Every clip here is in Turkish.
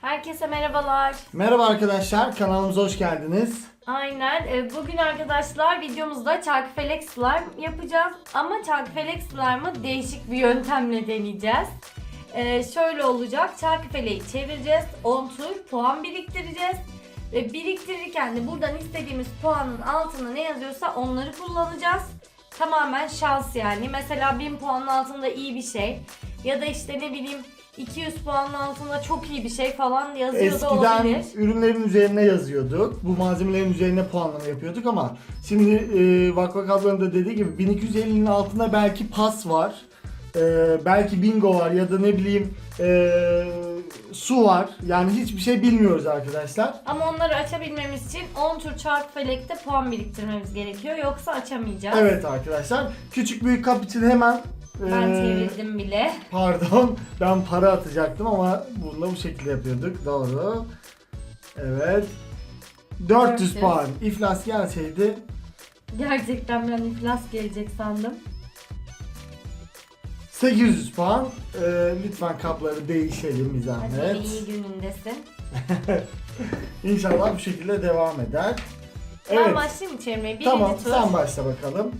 Herkese merhabalar. Merhaba arkadaşlar, kanalımıza hoş geldiniz. Aynen. e, Bugün arkadaşlar videomuzda çarkıfelek slime yapacağız. Ama çarkıfelek slime'ı değişik bir yöntemle deneyeceğiz. E, şöyle olacak. Çarkıfeleği çevireceğiz. 10 tur puan biriktireceğiz. Ve biriktirirken de buradan istediğimiz puanın altına ne yazıyorsa onları kullanacağız. Tamamen şans yani. Mesela 1000 puanın altında iyi bir şey. Ya da işte ne bileyim 200 puanın altında çok iyi bir şey falan yazıyor da Eskiden olabilir. ürünlerin üzerine yazıyorduk. Bu malzemelerin üzerine puanlama yapıyorduk ama şimdi e, Vakvak ablanın da dediği gibi 1250'nin altında belki pas var. E, belki bingo var ya da ne bileyim e, su var. Yani hiçbir şey bilmiyoruz arkadaşlar. Ama onları açabilmemiz için 10 tur çark felekte puan biriktirmemiz gerekiyor. Yoksa açamayacağız. Evet arkadaşlar. Küçük büyük kap için hemen Ben çevirdim bile. Pardon ben para atacaktım ama bunu da bu şekilde yapıyorduk. Doğru. Evet. 400 400. puan. İflas gelseydi Gerçekten ben iflas gelecek sandım. 800 puan. Ee, lütfen kapları değişelim bir Hadi zahmet. iyi günündesin. İnşallah bu şekilde devam eder. Ben Evet. başlayayım mı çevirmeye? Birinci Tamam tur. sen başla bakalım.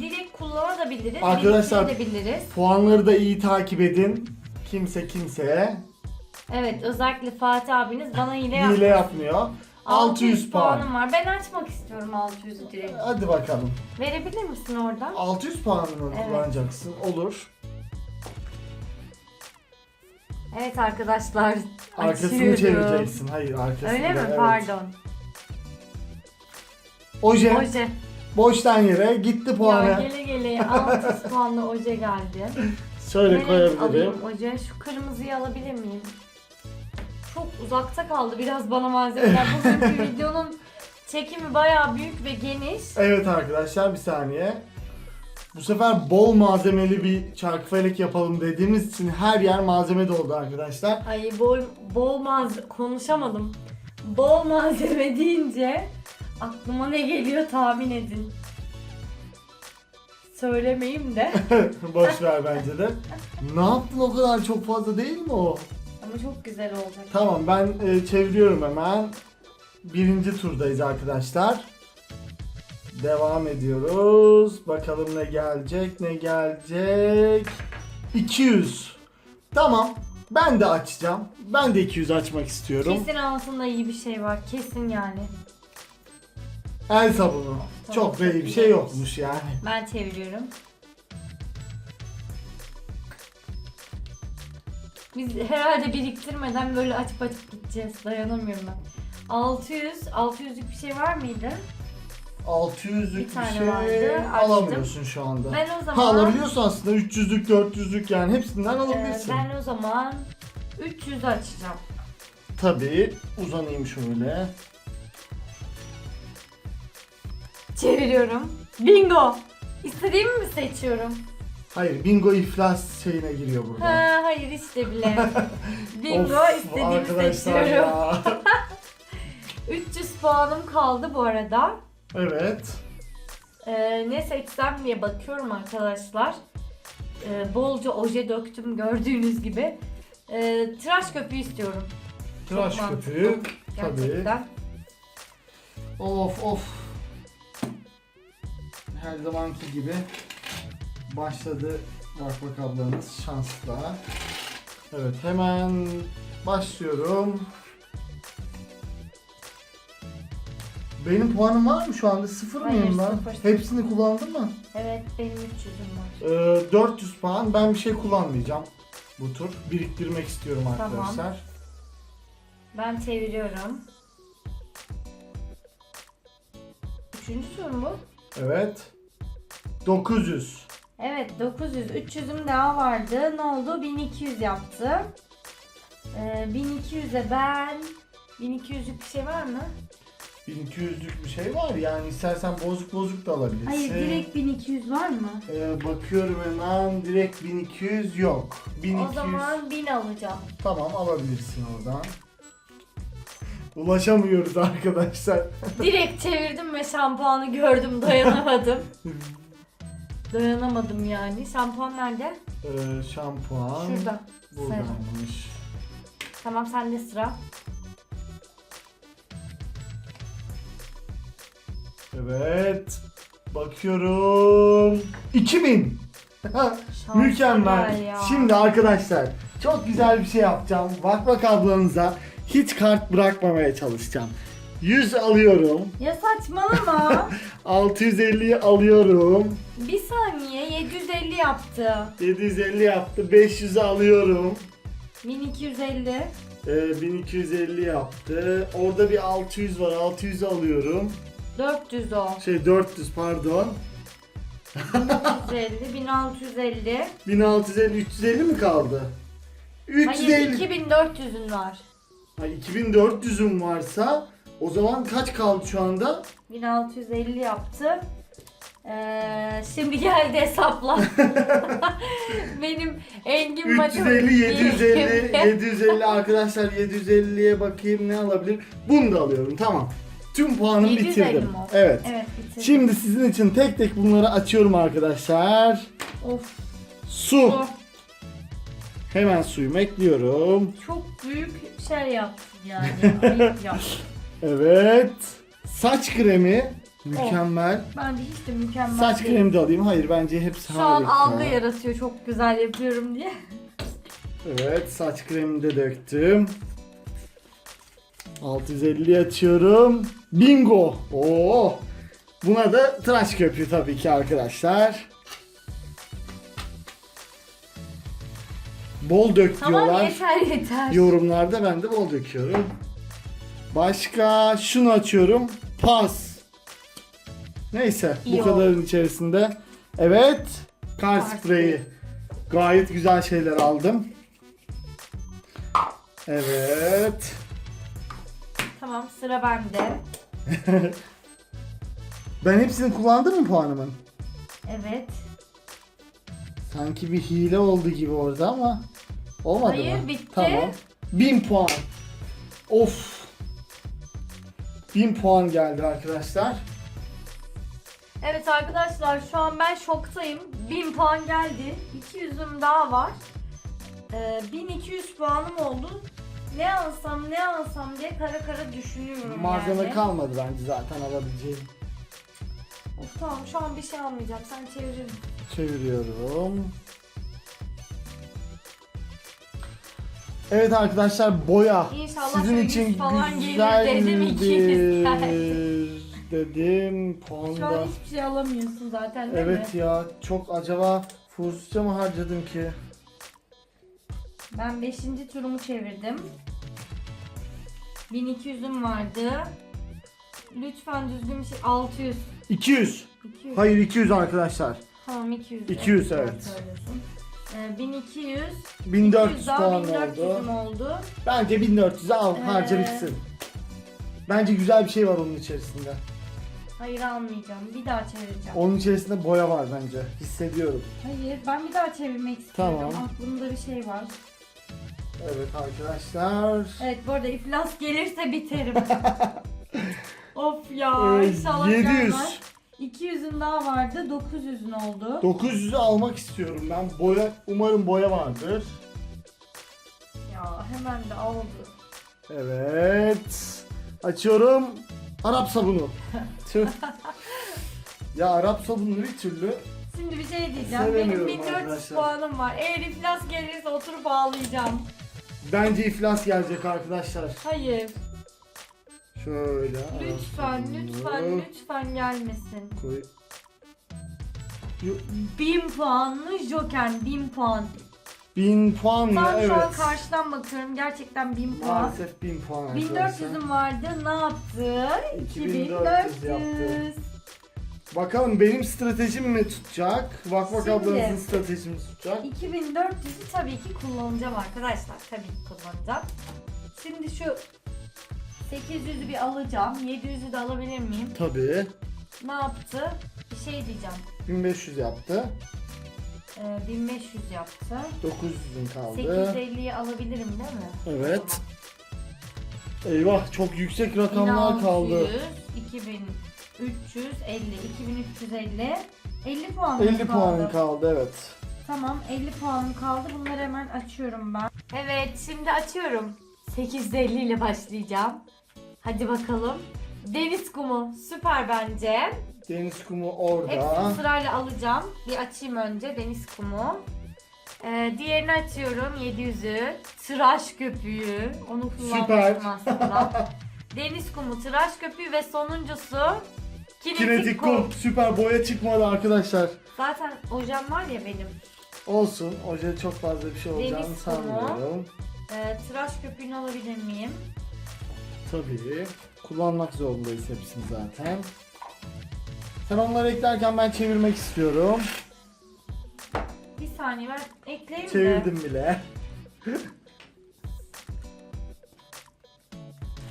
Direkt kullanabiliriz. Arkadaşlar- biriktirebiliriz. Puanları da iyi takip edin. Kimse kimseye Evet özellikle Fatih abiniz bana hile yaptı. hile yapmıyor. 600 puan. puanım var. Ben açmak istiyorum 600'ü direkt. Hadi bakalım. Verebilir misin oradan? 600 puan mı Evet. kullanacaksın? Olur. Evet arkadaşlar. Arkasını açıyorum. çevireceksin. Hayır arkasını. Öyle mi? evet. Pardon. Oje. Oje. Boştan yere gitti puanı. Ya gele gele 600 puanlı oje geldi. Şöyle Nereye koyabilirim. alayım oje? Şu kırmızıyı alabilir miyim? Çok uzakta kaldı biraz bana malzemeler. Bugünkü videonun çekimi bayağı büyük ve geniş. Evet arkadaşlar bir saniye. Bu sefer bol malzemeli bir çarkıfelek yapalım dediğimiz için her yer malzeme doldu arkadaşlar. Ay bol, bol malzeme konuşamadım. Bol malzeme deyince aklıma ne geliyor tahmin edin. Söylemeyeyim de. Boş ver bence de. Ne yaptın o kadar çok fazla değil mi o? Ama çok güzel olacak. Tamam ben e, çeviriyorum hemen. Birinci turdayız arkadaşlar. Devam ediyoruz. Bakalım ne gelecek ne gelecek. 200. Tamam. Ben de açacağım. Ben de 200 açmak istiyorum. Kesin altında iyi bir şey var. Kesin yani. El sabunu. Tamam, Çok da iyi bir şey yokmuş yani. Ben çeviriyorum. Biz herhalde biriktirmeden böyle açıp açıp gideceğiz. Dayanamıyorum ben. 600, 600'lük bir şey var mıydı? 600'lük Bir bir, tane şey vardı, alamıyorsun şu anda. Ben o Ha zaman alabiliyorsun aslında 300'lük 400'lük yani hepsinden alabilirsin. ben o zaman 300 açacağım. Tabii uzanayım şöyle. Çeviriyorum. Bingo! İstediğimi mi seçiyorum? Hayır bingo iflas şeyine giriyor burada. Ha, hayır işte bile. Bingo Of, istediğimi arkadaşlar seçiyorum. ya. 300 puanım kaldı bu arada. evet. Ee, ne seçsem diye bakıyorum arkadaşlar. Ee, bolca oje döktüm gördüğünüz gibi. Ee, tıraş köpüğü istiyorum. Tıraş Çok mantıklı. köpüğü. Tabii. Gerçekten. Of of. Her zamanki gibi başladı ablanız şansla. Evet hemen başlıyorum. Benim puanım var mı şu anda? Sıfır Hayır, mıyım ben? sıfır. Hepsini kullandın mı? Evet benim 300'üm var. Ee, 400 puan. Ben bir şey kullanmayacağım bu tur. Biriktirmek istiyorum Tamam. arkadaşlar. Ben çeviriyorum. Üçüncü tur mu bu? Evet. 900. Evet 900. 300'üm daha vardı. Ne oldu? 1200 yaptı. Ee, 1200'e ben 1200'lük bir şey var mı? 1200'lük bir şey var yani istersen bozuk bozuk da alabilirsin. Hayır direkt 1200 var mı? Ee, bakıyorum hemen direkt 1200 yok. 1200 O zaman 1000 alacağım. tamam alabilirsin oradan. Ulaşamıyoruz arkadaşlar. Direkt çevirdim ve şampuanı gördüm dayanamadım. Dayanamadım yani. Şampuan nerede? Ee, şampuan. Şurada. Buradaymış. Tamam sende sıra. Evet. Bakıyorum. 2000. Şansa Mükemmel. ya. Şimdi arkadaşlar çok güzel bir şey yapacağım. Bak bak ablanıza hiç kart bırakmamaya çalışacağım. 100 alıyorum. Ya saçmalama. 650'yi alıyorum. bir saniye 750 yaptı. 750 yaptı. 500'ü alıyorum. 1250. Ee, 1250 yaptı. Orada bir 600 var. 600'ü alıyorum. 400 o. Şey 400 pardon. 350, 1650. 1650 350 mi kaldı? Hayır 350. 2400'ün var. Ha, 2400'üm varsa o zaman kaç kaldı şu anda? 1650 yaptı. Ee, şimdi geldi hesapla. Benim engin 350, matematik 750, bilgim. 750 arkadaşlar 750'ye bakayım ne alabilir? Bunu da alıyorum tamam. Tüm puanımı 750 bitirdim. mi o? Evet. Evet bitirdim. Şimdi sizin için tek tek bunları açıyorum arkadaşlar. Of Su. bu Hemen suyumu ekliyorum. çok büyük şey yaptın yani. Ayıp ya. Evet. Saç kremi. Mükemmel. Bence hiç de mükemmel Saç değil. kremi de alayım. Hayır bence hepsi Şu an harika. algı yaratıyor çok güzel yapıyorum diye. Evet saç kremini de döktüm. 650 açıyorum. Bingo. Oo. Buna da tıraş köpüğü tabii ki arkadaşlar. Bol dök Tamam diyorlar. yeter yeter. Yorumlarda ben de bol döküyorum. Başka şunu açıyorum. Pas. Neyse İyi bu kadarın içerisinde. Evet. Kar Kar spreyi. Gayet güzel şeyler aldım. Evet. Tamam sıra bende. Ben hepsini kullandım mı puanımın? Evet. Sanki bir hile oldu gibi orada ama olmadı Hayır, mı? bitti. Tamam. 1000 puan. Of. 1000 puan geldi arkadaşlar. Evet arkadaşlar şu an ben şoktayım. 1000 puan geldi. 200'üm daha var. Ee, 1200 puanım oldu. Ne alsam ne alsam diye kara kara düşünüyorum Malzeme yani. kalmadı bence zaten alabileceğim. Of, tamam şu an bir şey almayacağım. Sen çevirin. Çeviriyorum. Evet arkadaşlar boya İnşallah sizin için falan gelir dedim, dedim. Şu an Puanda. hiçbir şey alamıyorsun zaten değil Evet mi? ya çok acaba Fursuca mı harcadım ki? Ben 5. turumu çevirdim. 1200'üm vardı. Lütfen düzgün bir şey. 600. 200. 200. Hayır 200 arkadaşlar. Tamam 200. 200, Doğru evet. söylüyorsun. Ee, 1200. 1400 200 daha puan 1400'üm oldu. oldu. Bence 1400'e al Ee, harca bitsin. Bence güzel bir şey var onun içerisinde. Hayır almayacağım. Bir daha çevireceğim. Onun içerisinde boya var bence. Hissediyorum. Hayır ben bir daha çevirmek istiyorum. Tamam. Aklımda bir şey var. Evet arkadaşlar. Evet bu arada iflas gelirse biterim. of ya Ee, inşallah 700. gelmez. 200'ün daha vardı. 900'ün oldu. 900'ü almak istiyorum ben. Boya umarım boya vardır. ya hemen de aldı. Evet. Açıyorum. Arap sabunu. Tüh. ya Arap sabunu bir türlü. Şimdi bir şey diyeceğim. Benim Sevemiyorum 1400 arkadaşlar. puanım var. Eğer iflas gelirse oturup ağlayacağım. Bence iflas gelecek arkadaşlar. Hayır. Şöyle. Lütfen, sabunu lütfen, lütfen gelmesin. Koy. Yo- 1000 puanlı Joker, 1000 puan. 1000 puan mı? Ben Evet. şu an karşıdan bakıyorum. Gerçekten 1000 puan. Maalesef 1000 puan arkadaşlar. 1400'üm vardı. Ne yaptı? 2400 2400. Bakalım benim stratejim mi tutacak? Bak bak Şimdi- ablanızın stratejisi mi tutacak? 2400'ü tabii ki kullanacağım arkadaşlar. Tabii ki kullanacağım. Şimdi şu 800'ü bir alacağım. 700'ü de alabilir miyim? Tabii. Ne yaptı? Bir şey diyeceğim. 1500 yaptı. Ee, 1500 yaptı. 900'ün kaldı. 850'yi alabilirim değil mi? Evet. Eyvah çok yüksek rakamlar kaldı. 2350, 2350. 50 puan 50 puanın kaldı evet. Tamam 50 puanım kaldı. Bunları hemen açıyorum ben. Evet şimdi açıyorum. 850 ile başlayacağım. Hadi bakalım. Deniz kumu süper bence. Deniz kumu orada. Hepsini sırayla alacağım. Bir açayım önce deniz kumu. Ee, diğerini açıyorum 700'ü. Tıraş köpüğü. Onu Süper. kullanmıştım aslında. deniz kumu, tıraş köpüğü ve sonuncusu kinetik, Kinetik kum. kum süper boya çıkmadı arkadaşlar. Zaten ojem var ya benim. Olsun. Oje çok fazla bir şey olacağını Deniz kumu. sanmıyorum. Ee, tıraş köpüğünü alabilir miyim? Tabii. Kullanmak zorundayız hepsini zaten. Sen onları eklerken ben çevirmek istiyorum. Bir saniye ben ekleyeyim de. Çevirdim bile.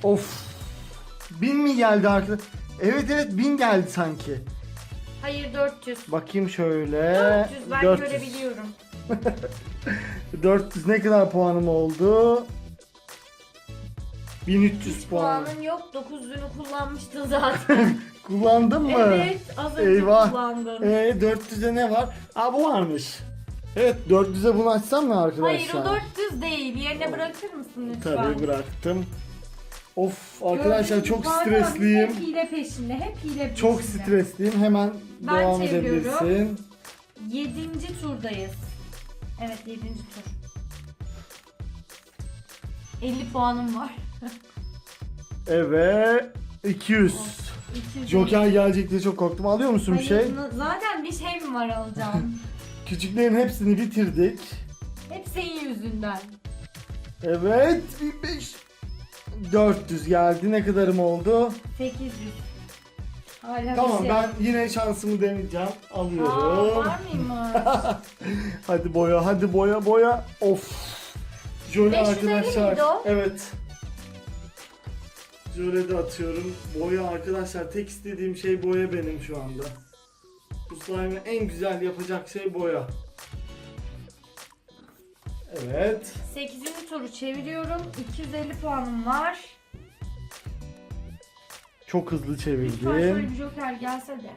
of. Bin mi geldi arkadaş? Evet evet bin geldi sanki. Hayır 400. Bakayım şöyle. 400 ben 400. görebiliyorum. 400 ne kadar puanım oldu? 1300 Hiç puan. puanın yok 900'ünü kullanmıştın zaten. Kullandın mı? evet az önce Eyvah. kullandın. Ee, 400'e ne var? Aa bu varmış. Evet 400'e bunu açsam mı arkadaşlar? Hayır o 400 değil. Yerine bırakır mısın lütfen? Tabii bıraktım. Of arkadaşlar Gördüğünüz çok stresliyim. Hep hile peşinde. Hep hile peşinde. Çok stresliyim. Hemen Ben devam çeviriyorum. edebilirsin. 7. turdayız. Evet 7. tur. 50 puanım var. Evet 200. 200. Joker gelecek diye çok korktum. Alıyor musun bir şey? Zaten bir şey mi var alacağım? Küçüklerin hepsini bitirdik. Hep senin yüzünden. Evet 1500. 400 geldi. Ne kadarım oldu? 800. Hala Tamam bir şey. ben yine şansımı deneyeceğim. Aa, Alıyorum. var mıymış? hadi boya, hadi boya, boya. Of. 550 arkadaşlar. Evet. Jöle de atıyorum. Boya arkadaşlar. Tek istediğim şey boya benim şu anda. Bu slime'ı en güzel yapacak şey boya. Evet. 8. turu çeviriyorum. 250 puanım var. Çok hızlı Lütfen şöyle çevirdim. bir joker gelse de.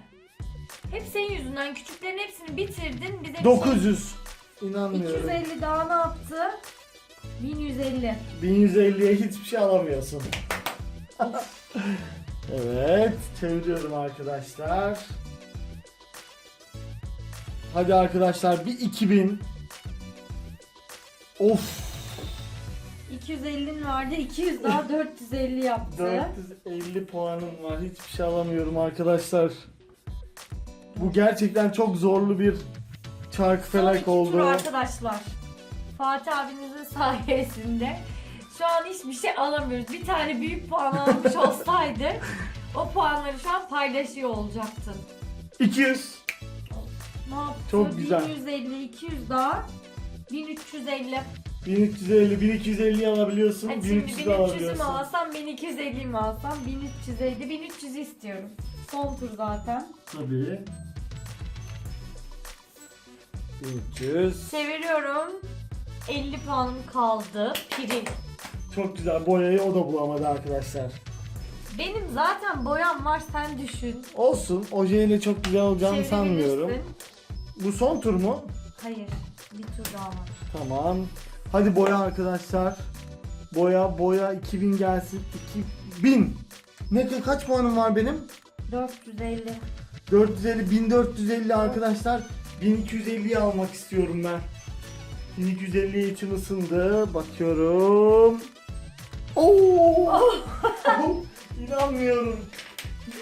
Hep senin yüzünden küçüklerin hepsini bitirdin. Bize bir şey- 900. İnanmıyorum. 250 daha ne yaptı? 1150. 1150'ye hiçbir şey alamıyorsun. Evet, çeviriyorum arkadaşlar. Hadi arkadaşlar bir 2000. Of, 250'nin vardı. 200 daha 450 yaptı. 450 puanım var. Hiçbir şey alamıyorum arkadaşlar. Bu gerçekten çok zorlu bir çarkı Son iki felak tur oldu. arkadaşlar. Fatih abinizin sayesinde şu an hiçbir şey alamıyoruz. Bir tane büyük puan almış olsaydı o puanları şu an paylaşıyor olacaktın. 200. Ne yaptı? Çok güzel. 1150, 200 daha 1350. 1350, 1250 alabiliyorsun. Şimdi 1300 de 1300'ü mü alabiliyorsun. alsam 1250 mi alsam 1350 1300 istiyorum. Son tur zaten. Tabii. 300. Çeviriyorum. 50 puanım kaldı. Piri. Çok güzel. Boyayı o da bulamadı arkadaşlar. Benim zaten boyam var sen düşün. Olsun. Ojeyle çok güzel olacağını sanmıyorum. Çevirebilirsin. Bu son tur mu? Hayır. Bir tur daha var. Tamam. Hadi boya arkadaşlar. Boya boya 2000 gelsin. 2000. Ne kaç puanım var benim? 450. 450 1450 arkadaşlar. 1250'yi almak istiyorum ben. 1250 için ısındı. Bakıyorum. Oo! İnanmıyorum.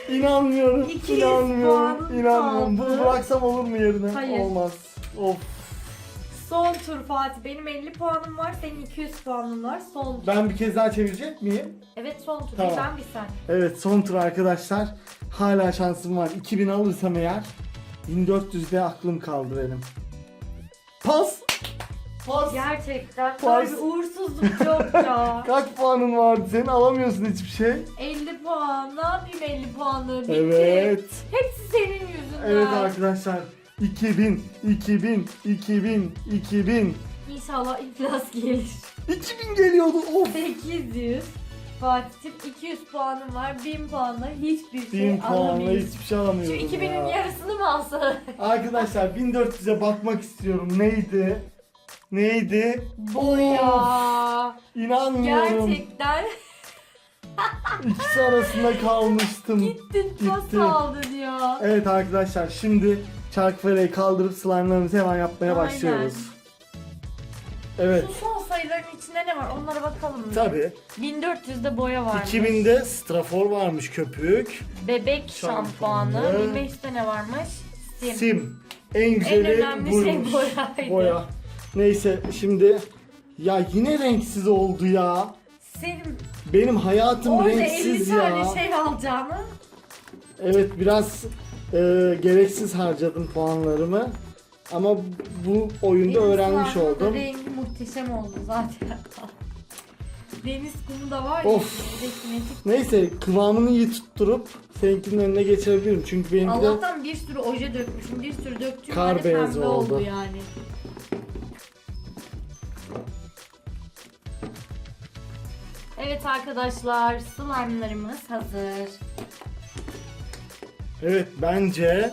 İnanmıyorum. 200 İnanmıyorum. puan İnanmıyorum. kaldı. Bunu bıraksam olur mu yerine? Hayır. Olmaz. Of. Son tur Fatih. Benim 50 puanım var. Senin 200 puanın var. Son tur. Ben bir kez daha çevirecek miyim? Evet son tur. Tamam. Bir ben bir sen. Evet son tur arkadaşlar. Hala şansım var. 2000 alırsam eğer 1400'de aklım kaldı benim. Pas. Pas. Gerçekten Pas. bir uğursuzluk yok ya. Kaç puanın vardı? Senin alamıyorsun hiçbir şey. 50 puan. Ne yapayım 50 puanı? Bitti. Evet. Hepsi senin yüzünden. Evet arkadaşlar. 2000, 2000, 2000, 2000. İnşallah iflas gelir. 2000 geliyordu. Of. 800, Fatih'im 200 puanım var. 1000 puanla hiçbir şey 1000 puanla alamayız. hiçbir şey Şu alamıyorum 2000'in ya. yarısını mı alsa? Arkadaşlar 1400'e bakmak istiyorum. Neydi? Neydi? Bu ya. İnanmıyorum. Gerçekten İkisi arasında kalmıştım. gittin pas aldın ya. Evet arkadaşlar şimdi çarkıfeleyi kaldırıp slime'larımızı hemen yapmaya Aynen. başlıyoruz. Evet. Şu son sayıların içinde ne var? Onlara bakalım mı? Tabi. 1400'de boya varmış. 2000'de strafor varmış köpük. Bebek Şampuanı. şampuanı. 1500'de ne varmış? Sim. Sim. En En güzeli önemli şey buymuş. boyaydı. Boya. Neyse şimdi ya yine renksiz oldu ya. Senin Benim hayatım orada 50 renksiz tane ya. şey alacağını Evet biraz e, gereksiz harcadım puanlarımı. Ama bu oyunda Deniz öğrenmiş da oldum. Rengi muhteşem oldu zaten. Deniz kumu da var Of. ya. kinetik. Neyse kıvamını iyi tutturup seninkinin önüne geçirebilirim. Çünkü benimki de Allah'tan bir sürü oje dökmüşüm. Bir sürü döktüğüm Kar halde beyazı pembe oldu. oldu. yani. Evet arkadaşlar slime'larımız hazır. evet bence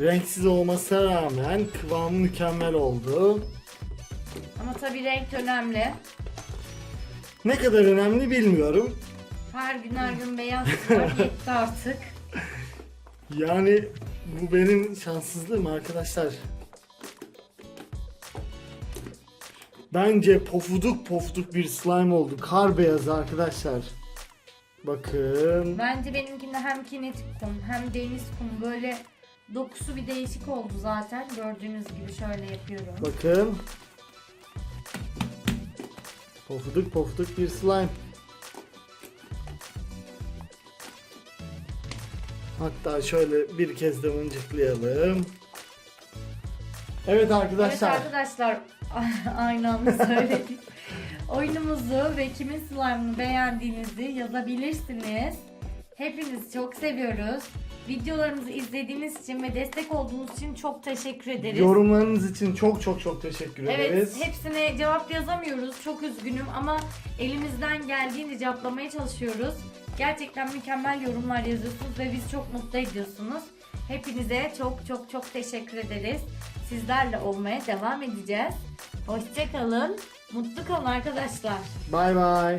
renksiz olmasına rağmen kıvamı mükemmel oldu. Ama tabii renk önemli. Ne kadar önemli bilmiyorum. Her gün her gün beyaz var yetti artık. Yani bu benim şanssızlığım arkadaşlar. Bence pofuduk pofuduk bir slime oldu. Kar beyazı arkadaşlar. Bakın. Bence benimkinde hem kinetik kum hem deniz kum böyle dokusu bir değişik oldu zaten. Gördüğünüz gibi şöyle yapıyorum. Bakın. Pofuduk pofuduk bir slime. Hatta şöyle bir kez de mıncıklayalım. Evet arkadaşlar. Evet arkadaşlar aynı anda söyledik. Oyunumuzu ve kimin slime'ını beğendiğinizi yazabilirsiniz. Hepinizi çok seviyoruz. Videolarımızı izlediğiniz için ve destek olduğunuz için çok teşekkür ederiz. Yorumlarınız için çok çok çok teşekkür Evet, ederiz. hepsine cevap yazamıyoruz. Çok üzgünüm ama elimizden geldiğince cevaplamaya çalışıyoruz. Gerçekten mükemmel yorumlar yazıyorsunuz ve bizi çok mutlu ediyorsunuz. Hepinize çok çok çok teşekkür ederiz. Sizlerle olmaya devam edeceğiz. Hoşçakalın. Mutlu kalın arkadaşlar. Bay bay.